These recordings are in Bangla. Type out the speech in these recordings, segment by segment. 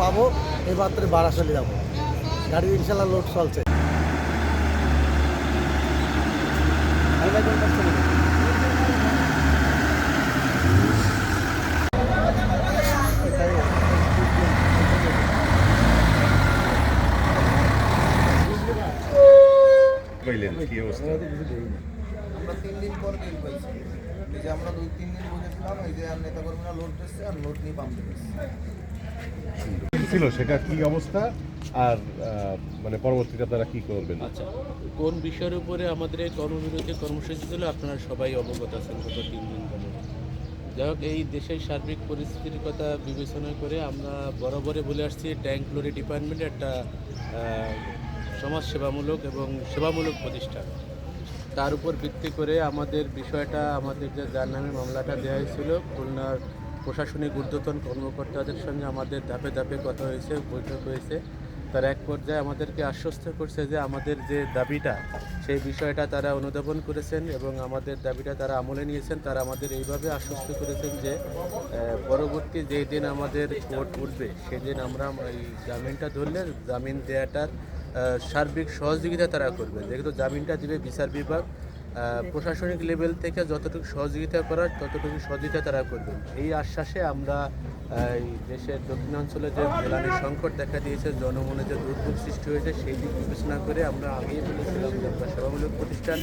পাবো এই মাত্রে বারাসালে যাব। গাড়ি ইনশাল্লাহ লোড চলছে। পাইলেন কি অবস্থা? আমরা তিন দিন পর পাইছি। এই যে আমরা দুই তিন দিন বসেছিলাম এই যে আর নেতা কর্মীরা লোড দিচ্ছে আর লোড নিয়ে পাম্প ছিল সেটা কি অবস্থা? আর মানে পরবর্তীতে আপনারা কি করবেন? আচ্ছা কোন বিষয়ের উপরে আমাদের এই কর্মবিরতি কর্মসূচি ছিল আপনারা সবাই অবগত আছেন গত তিন দিন ধরে। যাই হোক এই দেশের সার্বিক পরিস্থিতির কথা বিবেচনা করে আমরা বরাবরই বলে আসছি ট্যাঙ্ক লরি ডিপার্টমেন্ট একটা সমাজসেবামূলক এবং সেবামূলক প্রতিষ্ঠান। তার উপর ভিত্তি করে আমাদের বিষয়টা, আমাদের যে যার নামে মামলাটা দেওয়া হয়েছিল, খুলনার প্রশাসনিক ঊর্ধ্বতন কর্মকর্তাদের সঙ্গে আমাদের ধাপে ধাপে কথা হয়েছে, বৈঠক হয়েছে। তার এক পর্যায়ে আমাদেরকে আশ্বস্ত করছে যে আমাদের যে দাবিটা, সেই বিষয়টা তারা অনুধাবন করেছেন এবং আমাদের দাবিটা তারা আমলে নিয়েছেন। তারা আমাদের এইভাবে আশ্বস্ত করেছেন যে পরবর্তী যেই দিন আমাদের কোর্ট উঠবে, সেদিন আমরা এই জামিনটা ধরলে, জামিন দেওয়াটার সার্বিক সহযোগিতা তারা করবে। যেহেতু জামিনটা দিবে বিচার বিভাগ প্রশাসনিক লেভেল থেকে যতটুকু সহযোগিতা করার, ততটুকু সহযোগিতা তারা করবেন এই আশ্বাসে আমরা দেশের দক্ষিণাঞ্চলে যে জ্বালানি সংকট দেখা দিয়েছে, জনমনে যে দুর্ভোগ সৃষ্টি হয়েছে, সেই দিক বিবেচনা করে আমরা আগেই বলেছিলাম যে আমরা সেবামূলক প্রতিষ্ঠান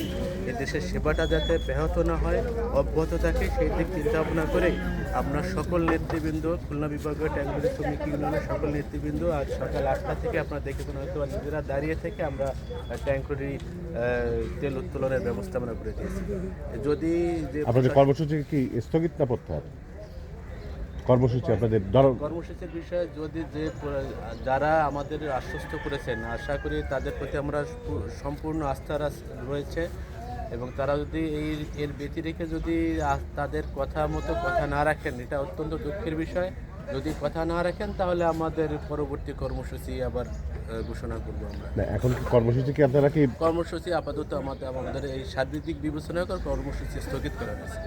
এই দেশের সেবাটা যাতে ব্যাহত না হয়, অব্যাহত থাকে, সেই দিক চিন্তা ভাবনা করে আমরা সকল নেতৃবৃন্দ খুলনা বিভাগীয় ট্যাঙ্গুরি শ্রমিক ইউনিয়নের সকল নেতৃবৃন্দ আজ সকাল আটটা থেকে আপনারা দেখেছেন হয়তো নিজেরা দাঁড়িয়ে থেকে আমরা ট্যাঙ্কুরি তেল উত্তোলনের ব্যবস্থা আমরা করে দিয়েছি। যদি যে আপনাদের কর্মসূচি কি স্থগিত না প্রত্যাহার? কর্মসূচি আপনাদের কর্মসূচির বিষয়ে যদি যে যারা আমাদের আশ্বস্ত করেছেন আশা করি তাদের প্রতি আমরা সম্পূর্ণ আস্থা রয়েছে। এবং তারা যদি এই এর ব্যতিরেকে যদি তাদের কথা মতো কথা না রাখেন এটা অত্যন্ত দুঃখের বিষয়। যদি কথা না রাখেন তাহলে আমাদের পরবর্তী কর্মসূচি আবার ঘোষণা করব আমরা। এখন কি কর্মসূচি কি আপনারা কি কর্মসূচি আপাতত আমাদের আমাদের এই সার্বিক বিবেচনা করে কর্মসূচি স্থগিত করা হয়েছে